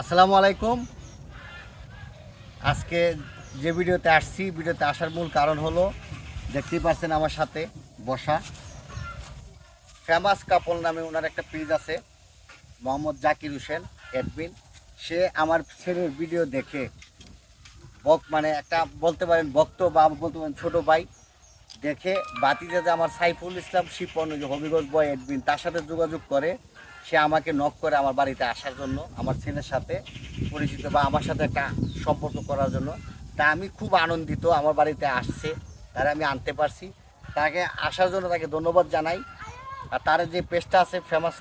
আসসালামু আলাইকুম। আজকে যে ভিডিওতে আসছি, ভিডিওতে আসার মূল কারণ হলো, দেখতেই পাচ্ছেন আমার সাথে বসা। ফেমাস কাপল নামে ওনার একটা পেজ আছে, মোহাম্মদ জাকির হোসেন, অ্যাডমিন। সে আমার ছেলের ভিডিও দেখে, বক মানে একটা বলতে পারেন ভক্ত বা বলতে পারেন ছোটো ভাই, দেখে বাতিতে যে আমার সাইফুল ইসলাম শিপন হবিগঞ্জ বয় অ্যাডমিন, তার সাথে যোগাযোগ করে। সে আমাকে নক করে আমার বাড়িতে আসার জন্য, আমার ছেলের সাথে পরিচিত বা আমার সাথে একটা সম্পর্ক করার জন্য। তা আমি খুব আনন্দিত, আমার বাড়িতে আসছে, তারা আমি আনতে পারছি। তাকে আসার জন্য তাকে ধন্যবাদ জানাই। আর তার যে পেজটা আছে ফেমাস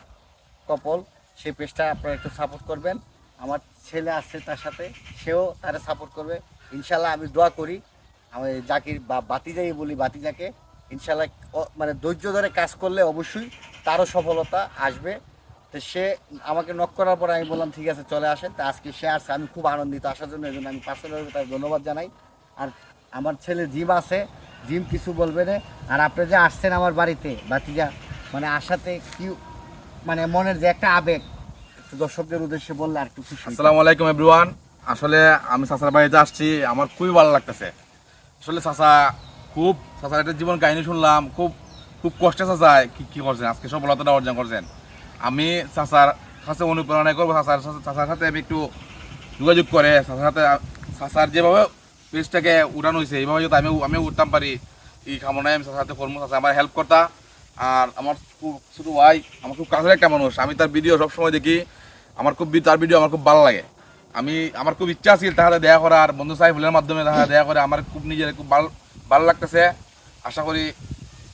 কপল সেই পেজটা আপনারা একটু সাপোর্ট করবেন। আমার ছেলে আসছে তার সাথে, সেও তারা সাপোর্ট করবে। ইনশাল্লাহ আমি দোয়া করি, আমি জাকির বা বাতিজাই বলি বাতিজাকে। ইনশাল্লাহ মানে ধৈর্য ধরে কাজ করলে অবশ্যই তারও সফলতা আসবে। তো সে আমাকে নক করার পরে আমি বললাম, ঠিক আছে, চলে আসেন। তা আজকে সে আসছে, আমি খুব আনন্দিত আসার জন্য, এই জন্য আমি পার্সোনালি তাকে ধন্যবাদ জানাই। আর আমার ছেলে জিম আছে, জিম কিছু বলবে না। আর আপনি যে আসছেন আমার বাড়িতে বাতিজা মানে আসাতে কি মানে মনের যে একটা আবেগ দর্শকদের উদ্দেশ্যে বললে আর একটু খুশি আসসালামু আলাইকুম এভরিওয়ান আসলে আমি চাচার বাড়িতে আসছি, আমার খুবই ভালো লাগতেছে। আসলে চাচা খুব চাচার একটা জীবন কাহিনী শুনলাম, খুব খুব কষ্টে চাচা কি কি করছেন? আজকে সফলতাটা অর্জন করছেন। আমি চাচার কাছে অনুপ্রেরণা করব চাচার চাচার সাথে আমি একটু যোগাযোগ করে চাচার সাথে চাচার যেভাবে পেজটাকে উঠানো হয়েছে এইভাবে যদি আমি আমি উঠতাম পারি এই কামনায় আমি চাচার সাথে করব চাচা আমার হেল্প করতা আর আমার খুব শুধু ভাই আমার খুব কাছের একটা মানুষ আমি তার ভিডিও সবসময় দেখি আমার খুব তার ভিডিও আমার খুব ভালো লাগে। আমি আমার খুব ইচ্ছা ছিল তাহাতে দেখা করার বন্ধু সাইফুলের মাধ্যমে তাহাতে দেখা করে আমার খুব নিজের খুব ভালো ভালো লাগতেছে। আশা করি,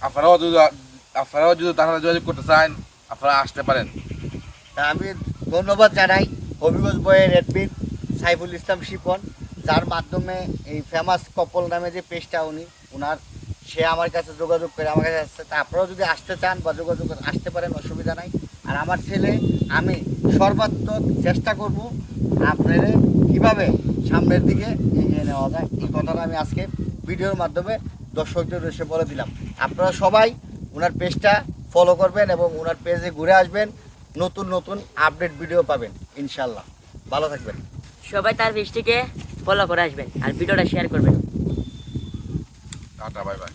আপনারাও যদি আপনারাও যদি সাথে যোগাযোগ করতে চান আপনারা আসতে পারেন। আমি ধন্যবাদ জানাই হবিগঞ্জ বয়ের অ্যাডমিন সাইফুল ইসলাম শিপন, যার মাধ্যমে এই ফেমাস কপল নামে যে পেজটা উনি ওনার সে আমার কাছে যোগাযোগ করে আমার কাছে আসছে। তা আপনারাও যদি আসতে চান বা যোগাযোগ আসতে পারেন, অসুবিধা নাই। আর আমার ছেলে, আমি সর্বাত্মক চেষ্টা করব আপনাদের কীভাবে সামনের দিকে এগিয়ে নেওয়া যায়। এই কথাটা আমি আজকে ভিডিওর মাধ্যমে দর্শকদের এসে বলে দিলাম। আপনারা সবাই ওনার পেজটা ফলো করবেন এবং ওনার পেজে ঘুরে আসবেন নতুন নতুন আপডেট ভিডিও পাবেন ইনশাল্লাহ ভালো থাকবেন। সবাই তার পেজটিকে ফলো করে আসবেন আর ভিডিওটা শেয়ার করবেন। Tata bye bye